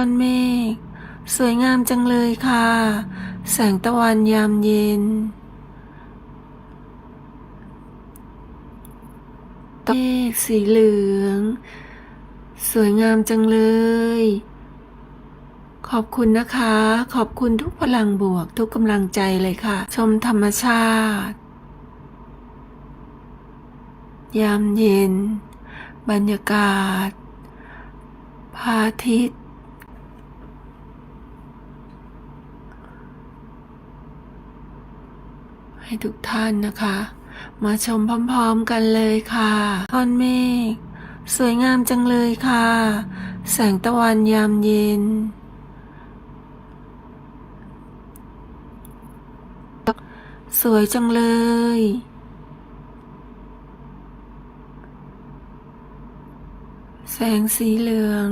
ก้อนเมฆสวยงามจังเลยค่ะ แสงตะวันยามเย็นเมฆสีเหลือง สวยงามจังเลย ขอบคุณนะคะ ขอบคุณทุกพลังบวกทุกกำลังใจเลยค่ะ ชมธรรมชาติ ยามเย็น บรรยากาศพระอาทิตย์ ให้ทุกท่านนะคะ มาชมพร้อมๆกันเลยค่ะก้อนเมฆสวยงามจังเลยค่ะ แสงตะวันยามเย็น สวยจังเลยแสงสีเหลือง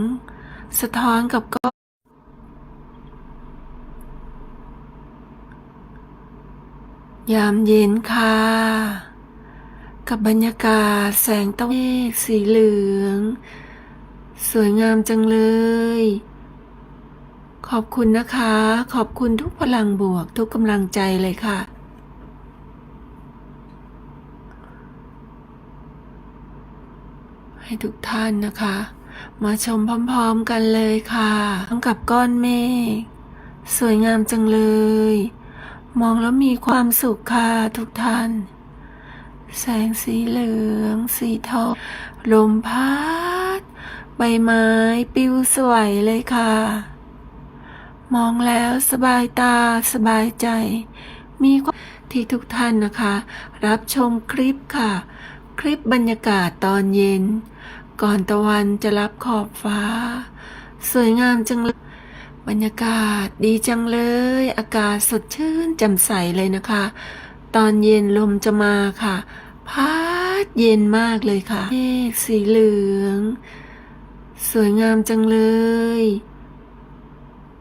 สะท้อนกับก้อน ยามเย็นค่ะ กับบรรยากาศแสงตะเมฆสีเหลือง สวยงามจังเลย ขอบคุณนะคะ ขอบคุณทุกพลังบวกทุกกำลังใจเลยค่ะ ให้ทุกท่านนะคะ มาชมพร้อมๆกันเลยค่ะพร้อมกับก้อนเมฆสวยงามจังเลย มองแล้วมีความสุขค่ะทุกท่าน แสงสีเหลือง สีทอง ลมพัด ใบไม้ปลิวสวยเลยค่ะ มองแล้วสบายตาสบายใจ มีความที่ทุกท่านนะคะ รับชมคลิปค่ะ คลิปบรรยากาศตอนเย็น ก่อนตะวันจะรับขอบฟ้า สวยงามจังเลย บรรยากาศดีจังเลย อากาศสดชื่นแจ่มใสเลยนะคะ ตอนเย็นลมจะมาค่ะพัดเย็นมากเลยค่ะเมฆสีเหลือง สวยงามจังเลย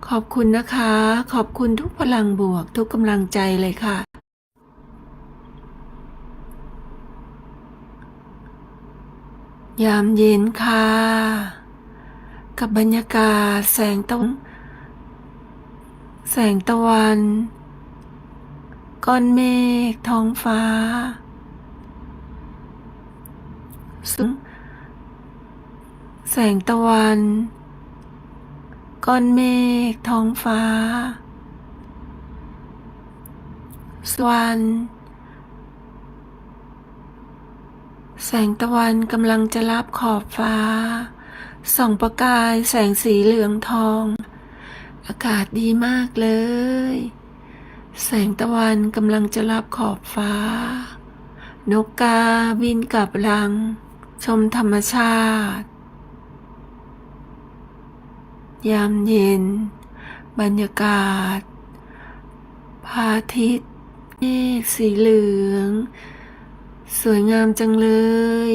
ขอบคุณนะคะ ขอบคุณทุกพลังบวกทุกกำลังใจเลยค่ะยามเย็นค่ะ กับบรรยากาศแสงตะวัน แสงตะวัน ก้อนเมฆท้องฟ้าซึ่งแสงตะวัน ก้อนเมฆท้องฟ้า สวรรค์แสงตะวันกำลังจะรับขอบฟ้า ส่องประกายแสงสีเหลืองทอง อากาศดีมากเลย แสงตะวันกำลังจะรับขอบฟ้า นกกาบินกลับรัง ชมธรรมชาติ ยามเย็น บรรยากาศพระอาทิตย์เมฆสีเหลือง สวยงามจังเลย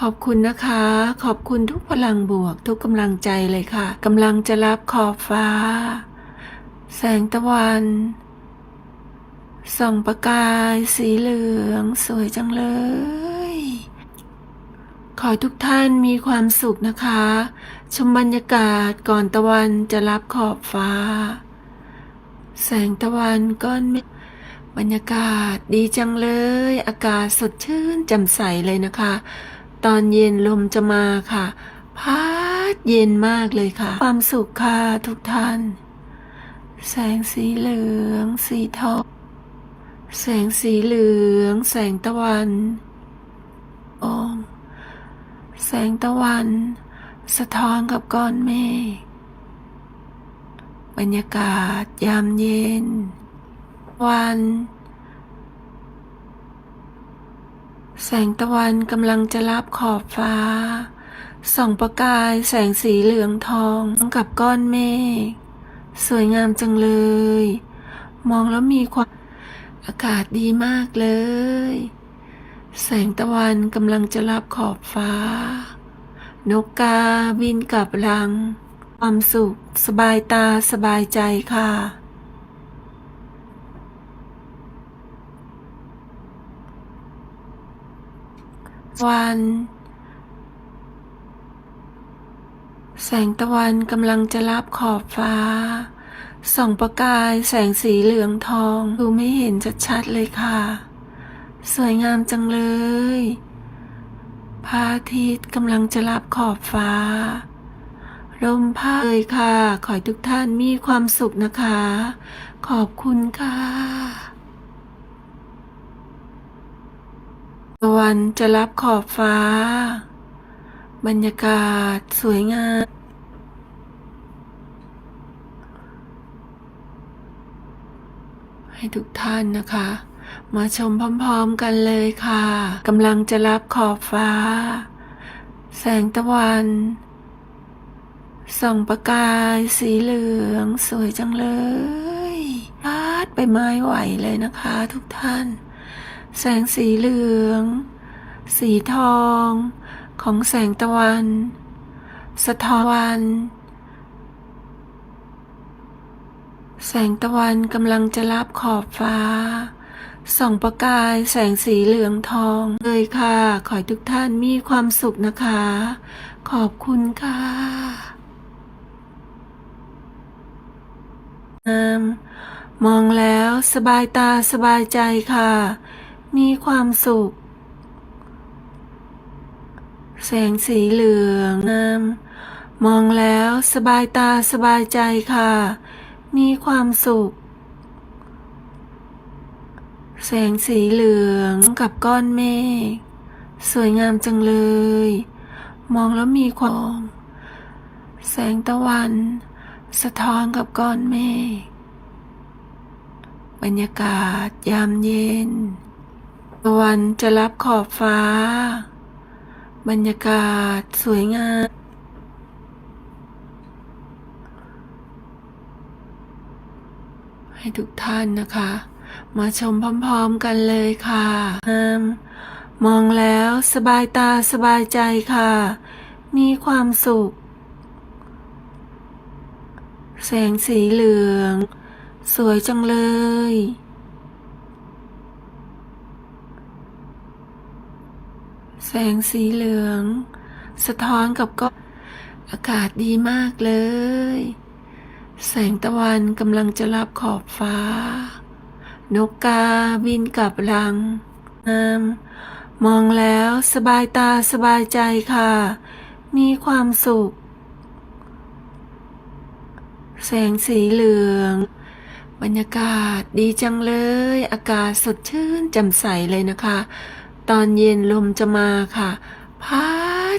ขอบคุณนะคะ ขอบคุณทุกพลังบวก ทุกกำลังใจเลยค่ะกำลังจะรับขอบฟ้า แสงตะวันส่องประกายสีเหลืองสวยจังเลย ขอให้ทุกท่านมีความสุขนะคะ ชมบรรยากาศก่อนตะวันจะรับขอบฟ้า แสงตะวันก้อนเมฆบรรยากาศดีจังเลย อากาศสดชื่นแจ่มใสเลยนะคะ ตอนเย็นลมจะมาค่ะพัดเย็นมากเลยค่ะ ความสุขค่ะทุกท่าน แสงสีเหลือง สีทอง แสงสีเหลือง แสงตะวันอมแสงตะวัน สะท้อนกับก้อนเมฆบรรยากาศยามเย็น วัน แสงตะวันกำลังจะรับขอบฟ้า ส่องประกายแสงสีเหลืองทองกับก้อนเมฆสวยงามจังเลย มองแล้วมีความอากาศดีมากเลย แสงตะวันกำลังจะรับขอบฟ้า นกกาบินกลับรัง ความสุขสบายตาสบายใจค่ะ วัน แสงตะวันกำลังจะรับขอบฟ้า ส่องประกายแสงสีเหลืองทอง ดูไม่เห็นชัดๆเลยค่ะ สวยงามจังเลยพระอาทิตย์กำลังจะรับขอบฟ้าลมพัดเลยค่ะ ขอให้ทุกท่านมีความสุขนะคะ ขอบคุณค่ะตะวันจะรับขอบฟ้า บรรยากาศสวยงาม ให้ทุกท่านนะคะ มาชมพร้อมๆกันเลยค่ะกำลังจะรับขอบฟ้า แสงตะวันส่องประกายสีเหลืองสวยจังเลยพาดไปไม้ไหวเลยนะคะทุกท่าน แสงสีเหลือง สีทอง ของแสงตะวัน สะท้อนวัน แสงตะวันกำลังจะรับขอบฟ้า ส่องประกายแสงสีเหลืองทอง เลยค่ะ ขอให้ทุกท่านมีความสุขนะคะ ขอบคุณค่ะงามมองแล้วสบายตาสบายใจค่ะ มีความสุข แสงสีเหลืองงาม มองแล้วสบายตาสบายใจค่ะ มีความสุข แสงสีเหลืองกับก้อนเมฆสวยงามจังเลย มองแล้วมีความ แสงตะวัน สะท้อนกับก้อนเมฆบรรยากาศยามเย็น ตะวันจะรับขอบฟ้า บรรยากาศสวยงาม ให้ทุกท่านนะคะ มาชมพร้อมๆกันเลยค่ะมองแล้วสบายตาสบายใจค่ะ มีความสุข แสงสีเหลือง สวยจังเลย แสงสีเหลือง สะท้อนกับก็อากาศดีมากเลย แสงตะวันกำลังจะรับขอบฟ้า นกกาบินกลับรังงามมองแล้วสบายตาสบายใจค่ะ มีความสุข แสงสีเหลือง บรรยากาศดีจังเลย อากาศสดชื่นแจ่มใสเลยนะคะ ตอนเย็นลมจะมาค่ะ พั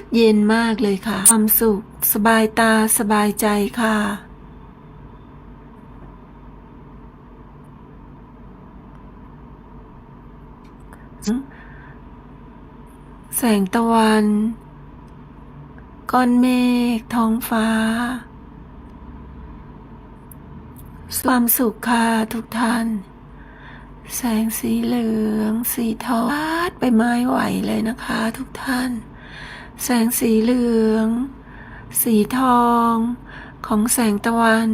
ดเย็นมากเลยค่ะ ความสุข สบายตาสบายใจค่ะ แสงตะวัน ก้อนเมฆท้องฟ้า ความสุขค่ะทุกท่าน แสงสีเหลือง สีทองพาดไปไม้ไหวเลยนะคะ ทุกท่าน แสงสีเหลือง สีทอง ของแสงตะวัน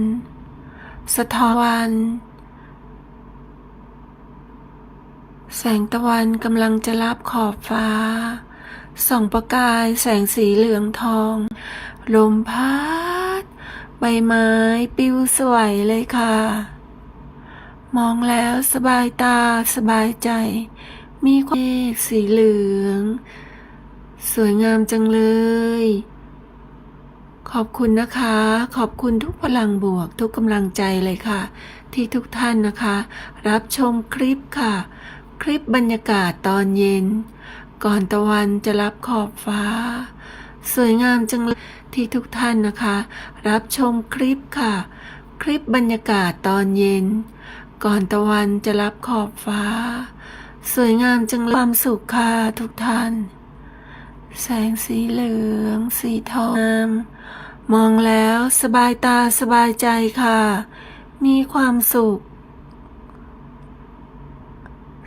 สะท้อนวัน แสงตะวันกำลังจะรับขอบฟ้า ส่องประกายแสงสีเหลืองทอง ลมพัด ใบไม้ปลิวสวยเลยค่ะ มองแล้วสบายตาสบายใจ มีความเมฆสีเหลือง สวยงามจังเลย ขอบคุณนะคะ ขอบคุณทุกพลังบวกทุกกำลังใจเลยค่ะ ที่ทุกท่านนะคะ รับชมคลิปค่ะ คลิปบรรยากาศตอนเย็น ก่อนตะวันจะรับขอบฟ้า สวยงามจังเลยที่ทุกท่านนะคะ รับชมคลิปค่ะ คลิปบรรยากาศตอนเย็น ก่อนตะวันจะรับขอบฟ้า สวยงามจังความสุขค่ะทุกท่าน แสงสีเหลือง สีทองมมองแล้วสบายตาสบายใจค่ะ มีความสุข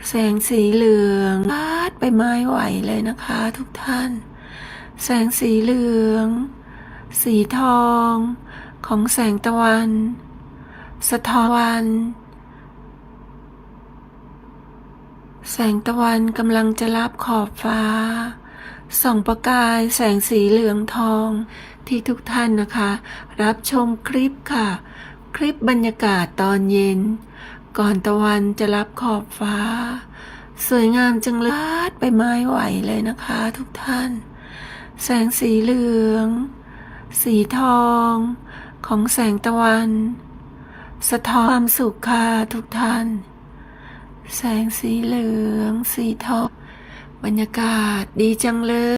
แสงสีเหลืองพาดไปไม้ไหวเลยนะคะทุกท่าน แสงสีเหลือง สีทอง ของแสงตะวัน สะท้อนวัน แสงตะวันกำลังจะรับขอบฟ้า ส่องประกายแสงสีเหลืองทอง ที่ทุกท่านนะคะ รับชมคลิปค่ะ คลิปบรรยากาศตอนเย็น ก่อนตะวันจะรับขอบฟ้า สวยงามจังเลยลาดไปไม้ไหวเลยนะคะ ทุกท่าน แสงสีเหลือง สีทอง ของแสงตะวัน สะท้อนความสุขค่ะทุกท่าน แสงสีเหลือง สีทองบรรยากาศดีจังเลย